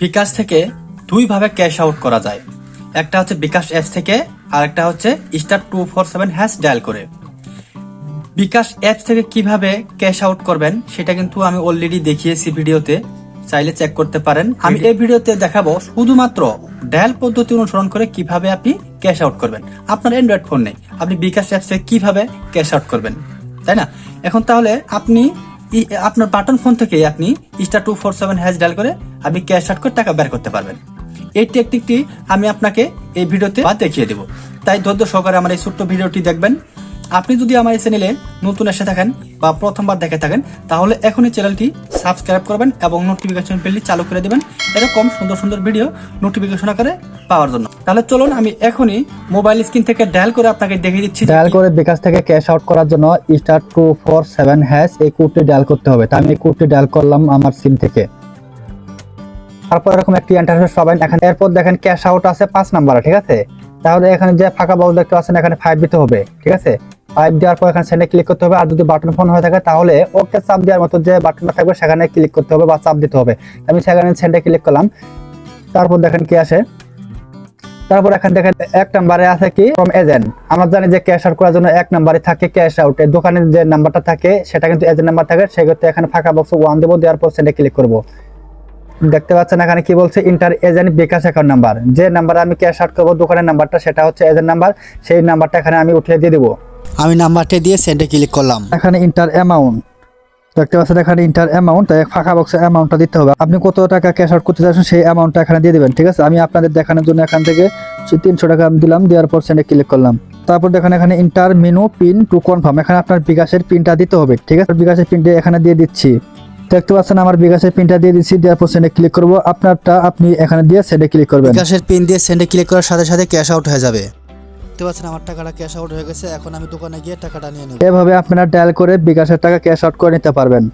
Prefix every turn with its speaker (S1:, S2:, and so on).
S1: বিকাশ থেকে দুইভাবে cash out করা যায়। একটা হচ্ছে বিকাশ অ্যাপস থেকে, আর একটা হচ্ছে star two four seven hash dial করে। বিকাশ অ্যাপস থেকে কীভাবে ক্যাশ আউট করবেন, সেটা কিন্তু আমি অলরেডি দেখিয়েছি ভিডিওতে। চাইলে চেক করতে পারেন। আমি এই ভিডিওতে দেখাবো শুধুমাত্র ডায়াল পদ্ধতি অনুসরণ করে কীভাবে আপনি ক্যাশ আউট করবেন। আপনার অ্যান্ড্রয়েড ফোন নেই। আপনি বিকাশ অ্যাপস থেকে কীভাবে ক্যাশ আউট করবেন, তাই না? এখন তাহলে আপনি আপনার বাটন ফোন থেকে আপনি star two four seven hash dial করে আপনি ক্যাশ আউট করে টাকা বের করতে পারবেন। এই টেকনিকটি আমি আপনাকে এই ভিডিওতে দেখিয়ে দেব। তাই ধৈর্য সহকারে আমার এই ছোট্ট ভিডিওটি দেখবেন। আপনি যদি আমার এই চ্যানেলে নতুন এসে থাকেন বা প্রথমবার দেখে থাকেন, তাহলে এখনই চ্যানেলটি সাবস্ক্রাইব করবেন এবং নোটিফিকেশন বেলটি চালু করে দিবেন। এরকম সুন্দর সুন্দর ভিডিও নোটিফিকেশন আকারে পাওয়ার জন্য। তাহলে চলুন আমি এখনই মোবাইল স্ক্রিন থেকে ডায়াল করে আপনাকে দেখিয়ে দিচ্ছি
S2: ডায়াল করে বিকাশ থেকে ক্যাশ আউট করার জন্য star two four seven hash এই কোডটি ডায়াল করতে হবে। তা আমি এই কোডটি ডায়াল করলাম আমার সিম থেকে। তারপর এরকম একটি ইন্টারফেস পাবেন। এখানে এরপর দেখেন ক্যাশ আউট আছে পাঁচ নাম্বারে ঠিক আছে? তাহলে এখানে যে ফাঁকা বক্স দেখতে পাচ্ছেন এখানে ফাইভ দিতে হবে ঠিক আছে? ফাইভ দেওয়ার পর এখানে সেন্ডে ক্লিক করতে হবে। আর যদি বাটন ফোন হয়ে থাকে, তাহলে ওকে চাপ দেওয়ার মতো যে বাটনটা থাকবে, সেখানে ক্লিক করতে হবে বা চাপ দিতে হবে। আমি সেখানে সেন্ডে ক্লিক করলাম। তারপর দেখেন কি আসে। তারপর এখান থেকে এক নাম্বারে আছে কি? ফ্রম এজেন্ট আমরা জানি যে ক্যাশ আউট করার জন্য এক নাম্বারে থাকে ক্যাশ আউট দোকানের যে নাম্বারটা থাকে, সেটা কিন্তু এজেন্ট নাম্বার থাকে। সেক্ষেত্রে এখানে ফাঁকা বক্স ওয়ান দেবো, দেওয়ার পর সেটা ক্লিক করব। দেখতে পাচ্ছেন এখানে কি বলছে? Enter agent bKash account number যে নাম্বারে আমি ক্যাশ আউট করব, দোকানের নাম্বারটা সেটা হচ্ছে এজেন্ট নাম্বার সেই নাম্বারটা এখানে আমি উঠিয়ে দিয়ে দেবো।
S3: আমি নাম্বারটা দিয়ে সেন্ডে ক্লিক করলাম।
S2: এখানে ইন্টার অ্যামাউন্ট দেখতে পাচ্ছেন এখানে ইন্টার অ্যামাউন্ট ফাঁকা বক্সে অ্যামাউন্টটা দিতে হবে। আপনি কত টাকা ক্যাশ আউট করতে চাচ্ছেন সেই অ্যামাউন্টটা এখানে দিয়ে দেবেন ঠিক আছে? আমি আপনাদের দেখানোর জন্য এখান থেকে তিনশো টাকা আমি দিলাম দেওয়ার পর সেন্ডে ক্লিক করলাম। তারপর দেখেন এখানে enter menu PIN to confirm এখানে আপনার বিকাশের পিনটা দিতে হবে ঠিক আছে? বিকাশের পিনটা এখানে দিয়ে দিচ্ছি। দেখতে পাচ্ছেন আমার বিকাশের পিনটা দিয়ে দিচ্ছি দেওয়ার পর সেন্ডে ক্লিক করব। আপনারটা আপনি এখানে দিয়ে সেন্ডে ক্লিক করবেন।
S3: বিকাশের পিন দিয়ে সেন্ডে ক্লিক করার সাথে সাথে ক্যাশ আউট হয়ে যাবে। দেখতে পাচ্ছেন আমার টাকাটা ক্যাশ আউট হয়ে গেছে। এখন আমি দোকানে গিয়ে টাকাটা নিয়ে নেব।
S2: এভাবে আপনারা ডায়াল করে বিকাশের টাকা ক্যাশ আউট করে নিতে পারবেন।